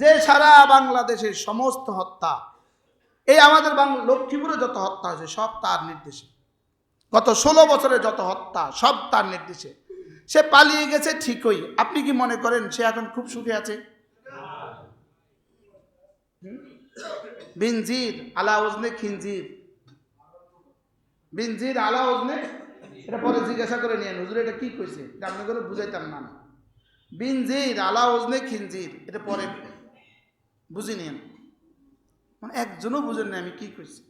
যে সারা বাংলাদেশের সমস্ত হত্যা, এই আমাদের বাংলা লক্ষ্মীপুরে যত হত্যা হয়েছে, সব তার নির্দেশে। গত ষোলো বছরে যত হত্যা, সব তার নির্দেশে। সে পালিয়ে গেছে ঠিকই। আপনি কি মনে করেন সে এখন খুব সুখে আছে? বিনজির আলা ওজনে খিনজির বিনজির আলা ওজনে? এটা পরে জিজ্ঞাসা করে নিয়ে হুজুর এটা কি কইছে? এটা করে বুঝাইতাম না। বিনজির আলা ওজনে খিনজির এটা পরে বুঝে নিন মানে একজনও বুঝেন না আমি কি কইছি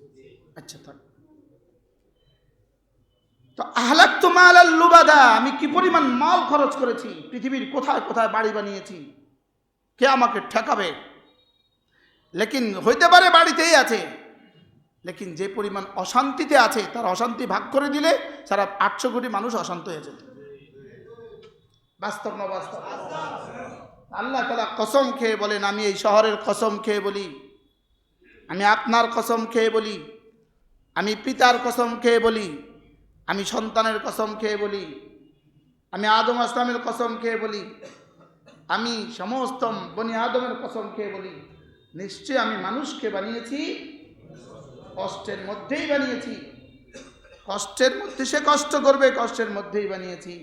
আচ্ছা থাক। তো আহলাক তো মাল লুবাদা, আমি কি পরিমাণ মাল খরচ করেছি? পৃথিবীর কোথায় কোথায় বাড়ি বানিয়েছি? কে আমাকে ঠেকাবে? লেকিন হইতে পারে বাড়িতেই আছে, লেকিন যে পরিমাণ অশান্তিতে আছে, তার অশান্তি ভাগ করে দিলে সারা আটশো কোটি মানুষ অশান্ত হয়ে যেত বাস্তব না বাস্তব? আল্লাহ তালা কসম খেয়ে বলেন, আমি এই শহরের কসম খেয়ে বলি, আমি আপনার কসম খেয়ে বলি, আমি পিতার কসম খেয়ে বলি, আমি সন্তানের কসম খেয়ে বলি, আমি আদম আসলামের কসম খেয়ে বলি, আমি সমস্ত বনি আদমের কসম খেয়ে বলি নিশ্চয় আমি মানুষকে বানিয়েছি, কষ্টের মধ্যেই বানিয়েছি, কষ্টের মধ্যে সে কষ্ট করবে, কষ্টের মধ্যেই বানিয়েছি।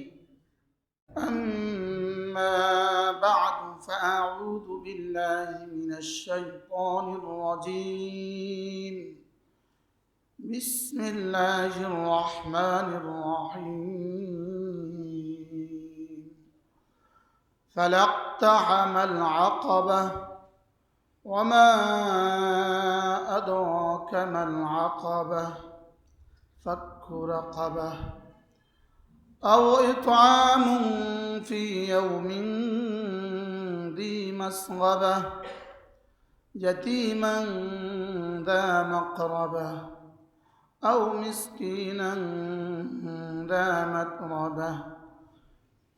أما بعد فأعوذ بالله من الشيطان الرجيم. بسم الله الرحمن الرحيم. فلاقتحم العقبة وما أدراك ما العقبة؟ فك رقبة. أو إطعام في يوم ذي مسغبة يتيما ذا مقربة أو مسكينا ذا متربة.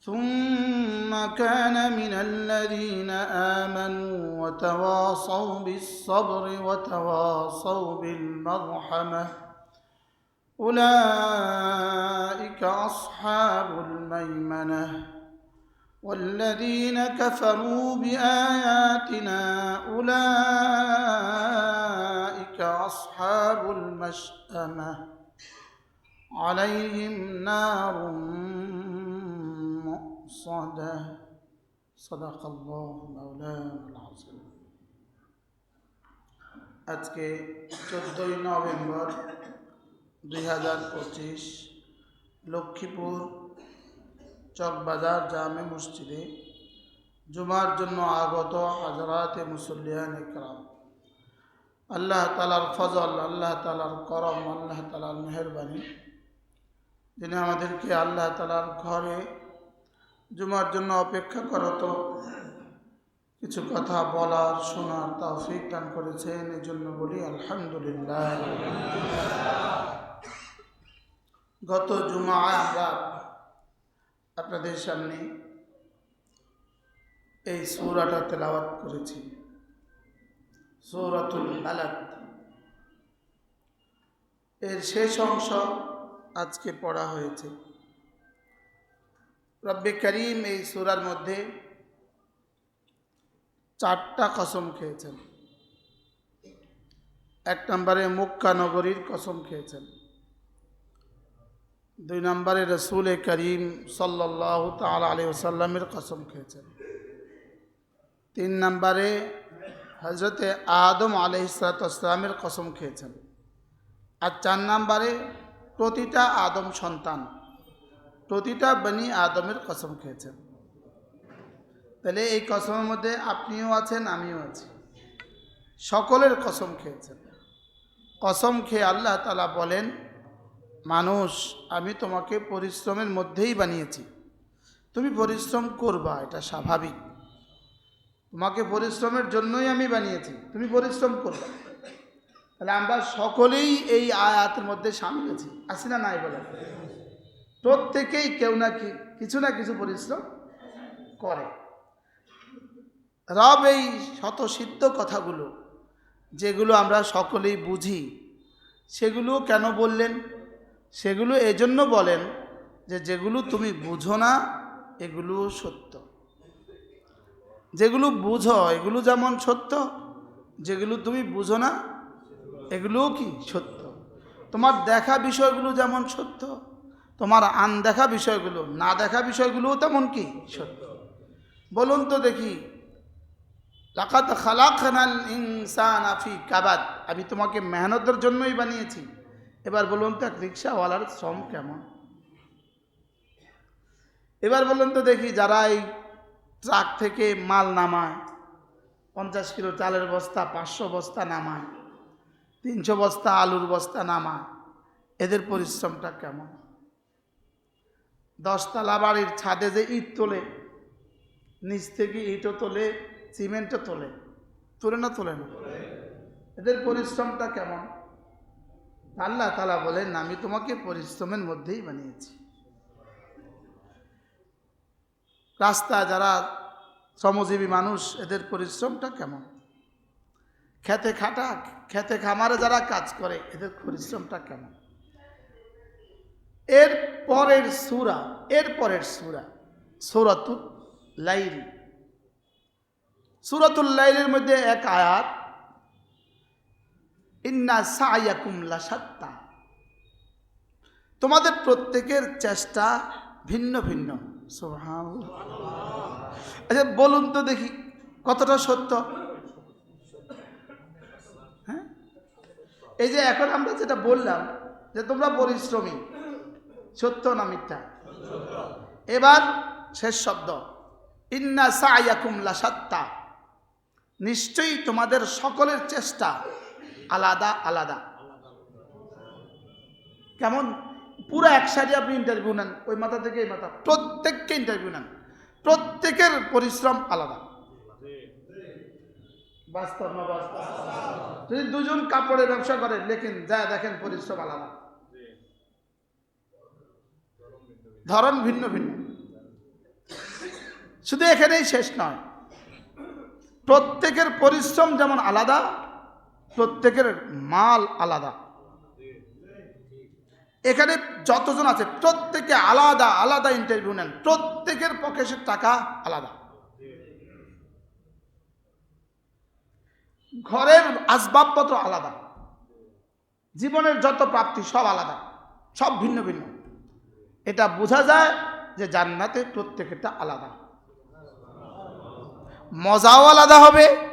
ثم كان من الذين آمنوا وتواصوا بالصبر وتواصوا بالمرحمة. أولئك أصحاب الميمنة والذين كفروا بآياتنا أولئك أصحاب المشأمة عليهم نار مؤصدة صدق الله مولانا العظيم আজকে চোদ্দোই নভেম্বর দুই হাজার পঁচিশ লক্ষ্মীপুর চকবাজার জামে মসজিদে জুমার জন্য আগত হাজরাতে মুসল্লিয়ান ইকরাম আল্লাহ তালার ফজল, আল্লাহ তালার করম, আল্লাহ তালার মেহরবানি। যিনি আমাদেরকে আল্লাহ তালার ঘরে জুমার জন্য অপেক্ষা করত, কিছু কথা বলার, শোনার তৌফিক দান করেছেন। এই জন্য বলি আলহামদুলিল্লাহ। গত জুমায় আমরা আপনাদের সামনে এই সৌরাটা তেলাওয়াত করেছি। সৌরাতুল বালাদ এর শেষ অংশ আজকে পড়া হয়েছে। রব্বে করিম এই সূরার মধ্যে চারটা কসম খেয়েছেন। এক নম্বরে মুক্কা নগরীর কসম খেয়েছেন। দুই নম্বরে রসুল করিম সাল্লাহ তাল আলী ওসাল্লামের কসম খেয়েছেন। তিন নম্বরে হজরতে আদম আলহিসামের কসম খেয়েছেন। আর চার নম্বরে প্রতিটা আদম সন্তান, প্রতিটা বনি আদমের কসম খেয়েছেন। তাহলে এই কসমের মধ্যে আপনিও আছেন, আমিও আছি। সকলের কসম খেয়েছেন। কসম খেয়ে আল্লাহ তালা বলেন মানুষ, আমি তোমাকে পরিশ্রমের মধ্যেই বানিয়েছি। তুমি পরিশ্রম করবা, এটা স্বাভাবিক। তোমাকে পরিশ্রমের জন্যই আমি বানিয়েছি, তুমি পরিশ্রম করবা। তাহলে আমরা সকলেই এই আয়াতের মধ্যে সামিল আছি আছি না নাই বলে? প্রত্যেকেই কেউ না কিছু না কিছু পরিশ্রম করে। রব এই শতসিদ্ধ কথাগুলো, যেগুলো আমরা সকলেই বুঝি, সেগুলো কেন বললেন? সেগুলো এজন্য বলেন যে যেগুলো তুমি বুঝো না, এগুলো সত্য। যেগুলো বুঝো, এগুলো যেমন সত্য, যেগুলো তুমি বুঝো না, এগুলোও কি সত্য? তোমার দেখা বিষয়গুলো যেমন সত্য, তোমার আনদেখা বিষয়গুলো, না দেখা বিষয়গুলোও তেমন কি সত্য? বলুন তো দেখি লাকাত খালাকানাল ইনসানা ফি কাবাদ। আমি তোমাকে মেহনতের জন্যই বানিয়েছি। এবার বলুন তো, এক রিক্সাওয়ালার শ্রম কেমন? এবার বলুন তো দেখি, যারা এই ট্রাক থেকে মাল নামায়, পঞ্চাশ কিলো চালের বস্তা, পাঁচশো বস্তা নামায়, তিনশো বস্তা আলুর বস্তা নামায়, এদের পরিশ্রমটা কেমন? দশতলা বাড়ির ছাদে যে ইট তোলে, নিচ থেকে ইটও তোলে, সিমেন্টও তোলে তোলে না তোলে না? এদের পরিশ্রমটা কেমন? আল্লাহ তালা বলেন, আমি তোমাকে পরিশ্রমের মধ্যেই বানিয়েছি। রাস্তা যারা শ্রমজীবী মানুষ, এদের পরিশ্রমটা কেমন? খেতে খাটা, খেতে খামারে যারা কাজ করে, এদের পরিশ্রমটা কেমন? এর পরের সুরা, এর পরের সুরা, সৌরাতুল লাইল। সুরাতুল লাইলের মধ্যে এক আয়াত ইন্না সায়াকুম লাসাত্তা তোমাদের প্রত্যেকের চেষ্টা ভিন্ন ভিন্ন। আচ্ছা বলুন তো দেখি, কতটা সত্য? হ্যাঁ? এই যে এখন আমরা যেটা বললাম, যে তোমরা পরিশ্রমী, সত্য না মিথ্যা? এবার শেষ শব্দ। ইন্না সায়াকুম লাসাত্তা নিশ্চয়ই তোমাদের সকলের চেষ্টা আলাদা আলাদা। কেমন? পুরো এক সাইডে আপনি ইন্টারভিউ নেন, ওই মাথা থেকে এই মাথা। প্রত্যেককে ইন্টারভিউ নেন। প্রত্যেকের পরিশ্রম আলাদা। বাস্তব না বাস্তব? যদি দুজন কাপড়ের ব্যবসা করে লেখেন যা দেখেন পরিশ্রম আলাদা। ধরন ভিন্ন ভিন্ন। শুধু এখানেই শেষ নয়। প্রত্যেকের পরিশ্রম যেমন আলাদা প্রত্যেকের মাল আলাদা। এখানে যতজন আছে, প্রত্যেকে আলাদা আলাদা ইন্টারভিউ নেন। প্রত্যেকের পকেটের টাকা আলাদা। ঘরের আসবাবপত্র আলাদা। জীবনের যত প্রাপ্তি, সব আলাদা। সব ভিন্ন ভিন্ন। এটা বোঝা যায় যে জান্নাতে প্রত্যেকেরটা আলাদা। মজাও আলাদা হবে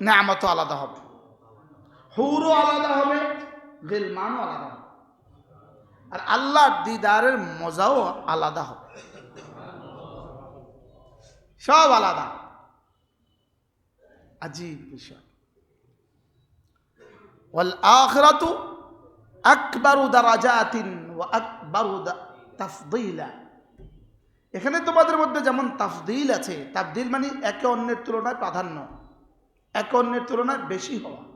নামতও আলাদা হবে। হুরও আলাদা হবে, গিলমানও আলাদা হবে। আর আল্লাহর দিদারের মজাও আলাদা হবে। সব আলাদা। আজীব বিষয়। এখানে তোমাদের মধ্যে যেমন তাফদিল আছে, তাফদিল মানে একে অন্যের তুলনায় প্রাধান্য, একে অন্যের তুলনায় বেশি হওয়া।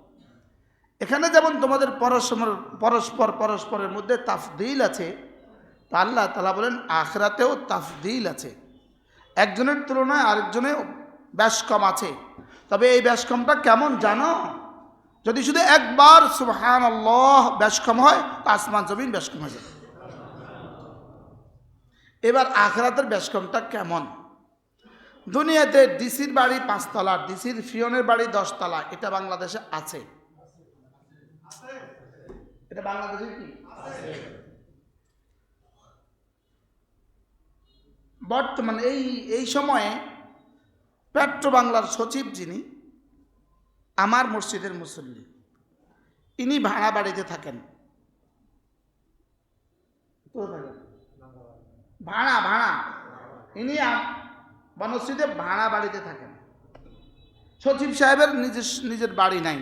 এখানে যেমন তোমাদের পরস্পর পরস্পর, পরস্পরের মধ্যে তাফদিল আছে, তা আল্লাহ তালা বলেন, আখরাতেও তাফদিল আছে। একজনের তুলনায় আরেকজনের ব্যাস কম আছে। তবে এই ব্যাস কমটা কেমন জানো? যদি শুধু একবার সুবহান আল্লাহ ব্যাস কম হয়, তা আসমান, জমিন ব্যাস কম হয়ে যাবে। এবার আখরাতের ব্যাসকমটা কেমন? দুনিয়াতে ডিসির বাড়ি পাঁচতলা, ডিসির ফিয়নের বাড়ি দশতলা, এটা বাংলাদেশে আছে। এটা বাংলাদেশে কি? বর্তমান এই এই সময়ে পেট্রো বাংলার সচিব যিনি আমার মসজিদের মুসল্লি ইনি ভাড়া বাড়িতে থাকেন। ভাড়া ভাড়া ইনি বনশ্রীতে ভাড়া বাড়িতে থাকেন। সচিব সাহেবের নিজের নিজের বাড়ি নাই।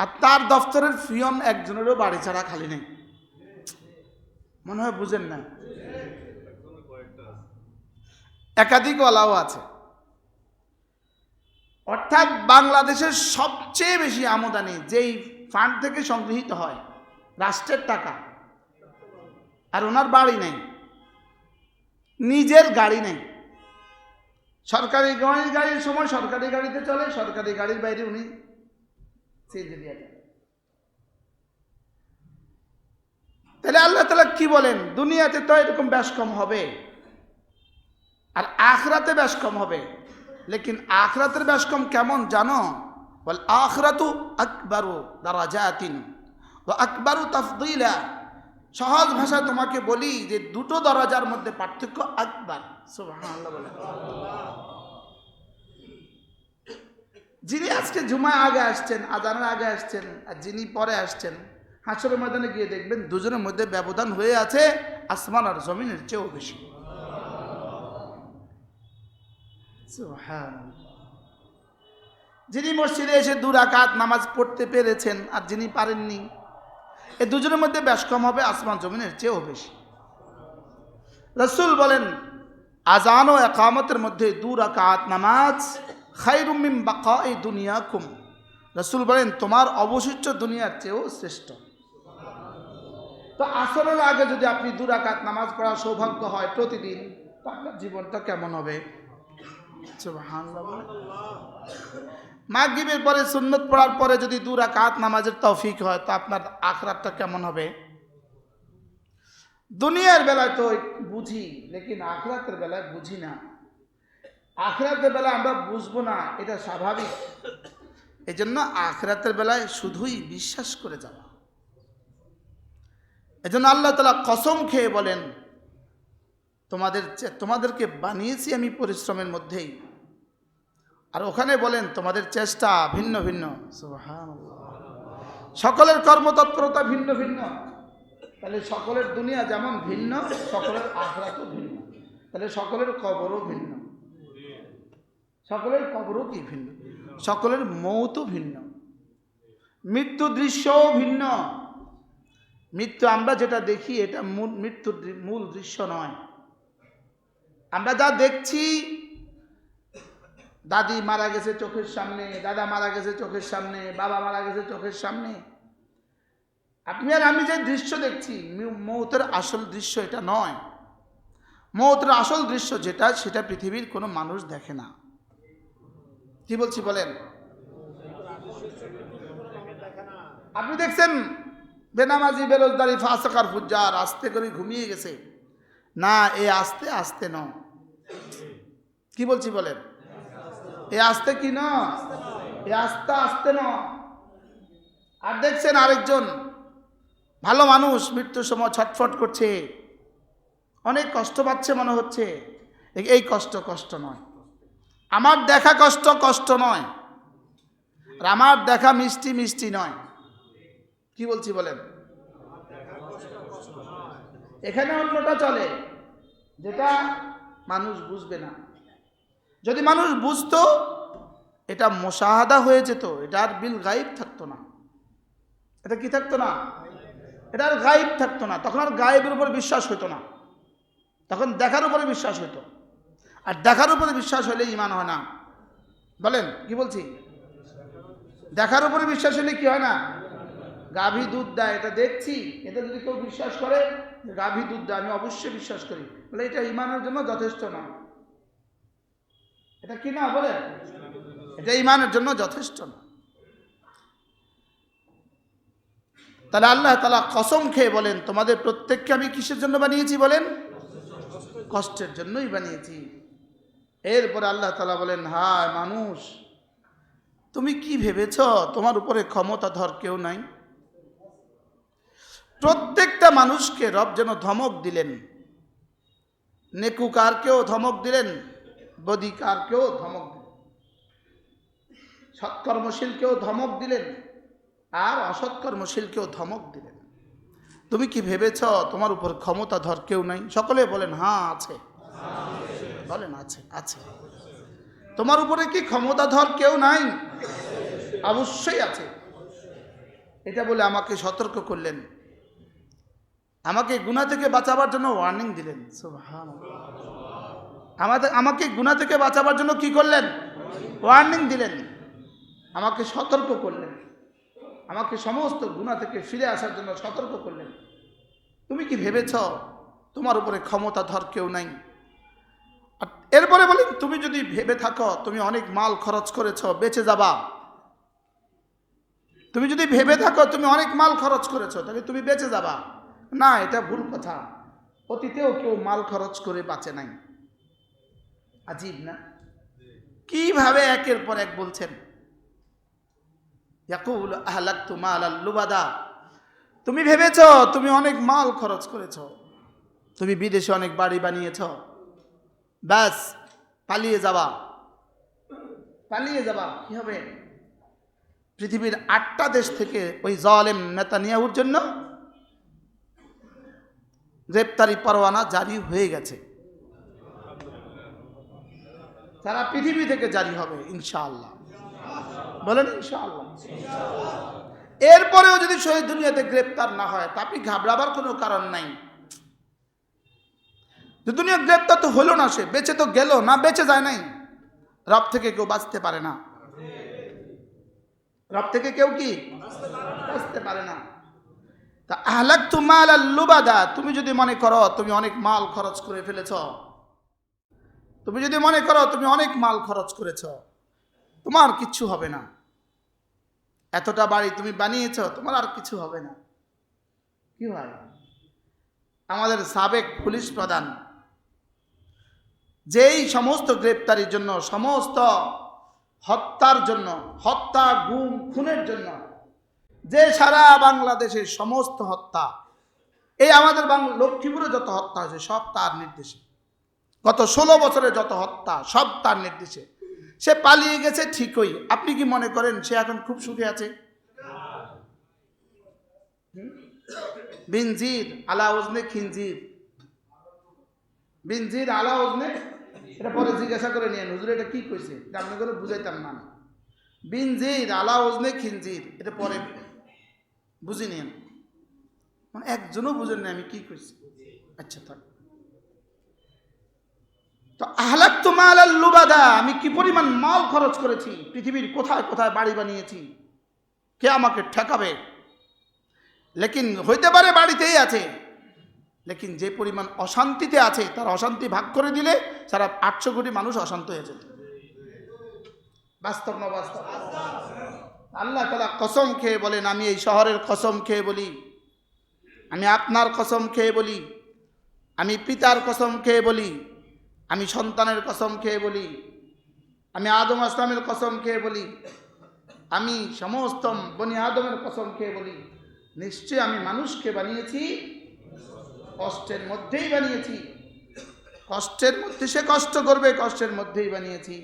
আর তার দফতরের ফিয়ন একজনেরও বাড়ি ছাড়া খালি নেই। মনে হয় বুঝেন না। একাধিক ওয়ালাও আছে। অর্থাৎ বাংলাদেশের সবচেয়ে বেশি আমদানি যেই ফান্ড থেকে সংগৃহীত হয়, রাষ্ট্রের টাকা। আর ওনার বাড়ি নেই। নিজের গাড়ি নেই। সরকারি গাড়ি গাড়ির সময় সরকারি গাড়িতে চলে, সরকারি গাড়ির বাইরে উনি তাহলে আল্লাহ তালা কি বলেন? দুনিয়াতে তো এরকম ব্যাস কম হবে। আর আখরাতে ব্যাস কম হবে। লেকিন আখরাতের ব্যাস কম কেমন জানো? বল আখরাতু আকবারু দারাজাতিন ও আকবারু তাফদিলা। সহজ ভাষায় তোমাকে বলি যে দুটো দরজার মধ্যে পার্থক্য আকবার। সুবহানাল্লাহ বলে। যিনি আজকে জুমা আগে আসছেন, আজানের আগে আসছেন, আর যিনি পরে আসছেন, হাসরের ময়দানে গিয়ে দেখবেন দুজনের মধ্যে ব্যবধান হয়ে আছে আসমান আর জমিনের চেয়েও বেশি। যিনি মসজিদে এসে দু রাকাত নামাজ পড়তে পেরেছেন, আর যিনি পারেননি এই দুজনের মধ্যে ব্যাস কম হবে, আসমান জমিনের চেয়েও বেশি রসুল বলেন, আজান ও একামতের মধ্যে দু রাকাত নামাজ খাইরুমিম বাকা এই দুনিয়া কুম রসুল বলেন, তোমার অবশিষ্ট দুনিয়ার চেয়েও শ্রেষ্ঠ। তো আসরের আগে যদি আপনি দু রাকাত নামাজ পড়ার সৌভাগ্য হয় প্রতিদিন আপনার জীবনটা কেমন হবে। মাগরিবের পরে সুন্নত পড়ার পরে যদি দু রাকাত নামাজের তৌফিক হয়, তো আপনার আখরাতটা কেমন হবে? দুনিয়ার বেলায় তো বুঝি, লেকিন আখরাতের বেলায় বুঝি না। আখরাতের বেলায় আমরা বুঝব না, এটা স্বাভাবিক। এই জন্য আখরাতের বেলায় শুধুই বিশ্বাস করে যাওয়া। এজন্য আল্লাহ তালা কসম খেয়ে বলেন, তোমাদের তোমাদেরকে বানিয়েছি আমি পরিশ্রমের মধ্যেই। আর ওখানে বলেন, তোমাদের চেষ্টা ভিন্ন ভিন্ন। সকলের কর্মতৎপরতা ভিন্ন ভিন্ন। তাহলে সকলের দুনিয়া যেমন ভিন্ন, সকলের আখরাতও ভিন্ন। তাহলে সকলের কবরও ভিন্ন। সকলের কবরও কি ভিন্ন? সকলের মৌতও ভিন্ন। মৃত্যু দৃশ্যও ভিন্ন। মৃত্যু আমরা যেটা দেখি, এটা মূল মৃত্যুর মূল দৃশ্য নয়। আমরা যা দেখছি, দাদি মারা গেছে চোখের সামনে, দাদা মারা গেছে চোখের সামনে, বাবা মারা গেছে চোখের সামনে। আপনি আর আমি যে দৃশ্য দেখছি মৌতের আসল দৃশ্য এটা নয়। মৌতের আসল দৃশ্য যেটা, সেটা পৃথিবীর কোনো মানুষ দেখে না। কি বলছি বলেন? আপনি দেখছেন বেনামাজি বেরোজদারি ফাঁসকার ফুজ্জার আস্তে করে ঘুমিয়ে গেছে। না, এ আস্তে আস্তে ন কি বলছি বলেন? এ আস্তে কি ন এ আস্তে আস্তে ন আর দেখছেন আরেকজন, ভালো মানুষ, মৃত্যুর সময় ছটফট করছে। অনেক কষ্ট পাচ্ছে মনে হচ্ছে। এই কষ্ট কষ্ট নয়। আমার দেখা কষ্ট কষ্ট নয়। আর আমার দেখা মিষ্টি মিষ্টি নয়। কি বলছি বলেন? এখানে অন্যটা চলে, যেটা মানুষ বুঝবে না। যদি মানুষ বুঝতো, এটা মোশাহাদা হয়ে যেত, এটা আর বিল গাইব থাকতো না। এটা কি থাকতো না? এটা আর গাইব থাকতো না। তখন আর গায়েবের উপর বিশ্বাস হতো না। তখন দেখার উপরে বিশ্বাস হতো আর দেখার উপরে বিশ্বাস হলে ইমান হয় না। বলেন, কি বলছি? দেখার উপরে বিশ্বাস হলে কি হয় না? গাভী দুধ দেয়, এটা দেখছি। এটা যদি কেউ বিশ্বাস করে, গাভী দুধ দেয়, আমি অবশ্যই বিশ্বাস করি। বলে এটা ইমানের জন্য যথেষ্ট না। এটা কি না বলে এটা ইমানের জন্য যথেষ্ট না। তাহলে আল্লাহ তালা কসম খেয়ে বলেন, তোমাদের প্রত্যেককে আমি কিসের জন্য বানিয়েছি বলেন? কষ্টের জন্যই বানিয়েছি। এরপরে আল্লাহ তালা বলেন, হায় মানুষ, তুমি কি ভেবেছ তোমার উপরে ক্ষমতাধর কেউ নাই? প্রত্যেকটা মানুষকে রব যেন ধমক দিলেন। নেকুকারকেও ধমক দিলেন, বদিকারকেও ধমক দিলেন, সৎকর্মশীলকেও ধমক দিলেন, আর অসৎকর্মশীলকেও ধমক দিলেন। তুমি কি ভেবেছ তোমার উপর ক্ষমতাধর কেউ নাই? সকলে বলেন হ্যাঁ আছে। বলেন, আছে আছে। তোমার উপরে কি ক্ষমতাধর কেউ নাই? অবশ্যই আছে। এটা বলে আমাকে সতর্ক করলেন। আমাকে গুণা থেকে বাঁচাবার জন্য ওয়ার্নিং দিলেন। আমাদের, আমাকে গুণা থেকে বাঁচাবার জন্য কি করলেন? ওয়ার্নিং দিলেন। আমাকে সতর্ক করলেন। আমাকে সমস্ত গুণা থেকে ফিরে আসার জন্য সতর্ক করলেন। তুমি কি ভেবেছ তোমার উপরে ক্ষমতাধর কেউ নাই? আর এরপরে বলেন তুমি যদি ভেবে থাকো, তুমি অনেক মাল খরচ করেছ, বেঁচে যাবা। তুমি যদি ভেবে থাকো, তুমি অনেক মাল খরচ করেছ, তাহলে তুমি বেঁচে যাবা। না, এটা ভুল কথা। অতীতেও কেউ মাল খরচ করে বাঁচে নাই। আজীব না? কীভাবে একের পর এক বলছেন? ইয়াকুল আহলাক্তু মালাল লুবাদা। তুমি ভেবেছ, তুমি অনেক মাল খরচ করেছ। তুমি বিদেশে অনেক বাড়ি বানিয়েছ। ব্যাস, পালিয়ে যাবা। পালিয়ে যাবা, কি হবে? পৃথিবীর আটটা দেশ থেকে ওই জলেম নেতানিয়াহুর জন্য গ্রেপ্তারি পরোয়ানা জারি হয়ে গেছে। সারা পৃথিবী থেকে জারি হবে, ইনশাআল্লাহ। বলেন ইনশাআল্লাহ। এরপরেও যদি শহীদ দুনিয়াতে গ্রেপ্তার না হয়, তা আপনি ঘাবড়াবার কোনো কারণ নাই। যে দুনিয়া গ্রেপ্তার তো হলো না সে, বেঁচে তো গেল, না বেঁচে যায় নাই। রব থেকে কেউ বাঁচতে পারে না। রব থেকে কেউ কি? বাঁচতে পারে না। তা আহলাক তুমাল লুবাদা, তুমি যদি মনে করো তুমি অনেক মাল খরচ করে ফেলেছ। তুমি যদি মনে করো তুমি অনেক মাল খরচ করেছ। তোমার কিচ্ছু হবে না। এতটা বাড়ি তুমি বানিয়েছ, তোমার আর কিছু হবে না। কি হয়? আমাদের সাবেক পুলিশ প্রধান যেই সমস্ত গ্রেপ্তারির জন্য, সমস্ত হত্যার জন্য, হত্যা, গুম, খুনের জন্য, যে সারা বাংলাদেশের সমস্ত হত্যা, এই আমাদের বাংলা লক্ষ্মীপুরে যত হত্যা হয়েছে, সব তার নির্দেশে। গত ষোলো বছরে যত হত্যা, সব তার নির্দেশে। সে পালিয়ে গেছে ঠিকই। আপনি কি মনে করেন সে এখন খুব সুখে আছে? বিনজির আলা ওজনে খিনজির। বিনজির আলা ওজনে এটা পরে জিজ্ঞাসা করে নিয়ে হুজুর, এটা কি কইছে? এটা আপনি করে বুঝাইতাম না। বিনজির আলা ওজনে খিনজির এটা পরে বুঝি নিয়েন মানে একজনও বুঝেন আমি কি কইছি। আচ্ছা থাক। তো আহলাক তো মাল লুবাদা, আমি কি পরিমাণ মাল খরচ করেছি? পৃথিবীর কোথায় কোথায় বাড়ি বানিয়েছি? কে আমাকে ঠেকাবে? লেকিন হইতে পারে বাড়িতেই আছে। লেকিন যে পরিমাণ অশান্তিতে আছে, তার অশান্তি ভাগ করে দিলে সারা আটশো কোটি মানুষ অশান্ত হয়ে যেত বাস্তব না বাস্তব আল্লাহ তালা কসম খেয়ে বলেন, আমি এই শহরের কসম খেয়ে বলি, আমি আপনার কসম খেয়ে বলি, আমি পিতার কসম খেয়ে বলি, আমি সন্তানের কসম খেয়ে বলি, আমি আদম আসলামের কসম খেয়ে বলি, আমি সমস্ত বনি আদমের কসম খেয়ে বলি নিশ্চয় আমি মানুষকে বানিয়েছি কষ্টের মধ্যেই বানিয়েছি। কষ্টের মধ্যে সে কষ্ট করবে কষ্টের মধ্যেই বানিয়েছি।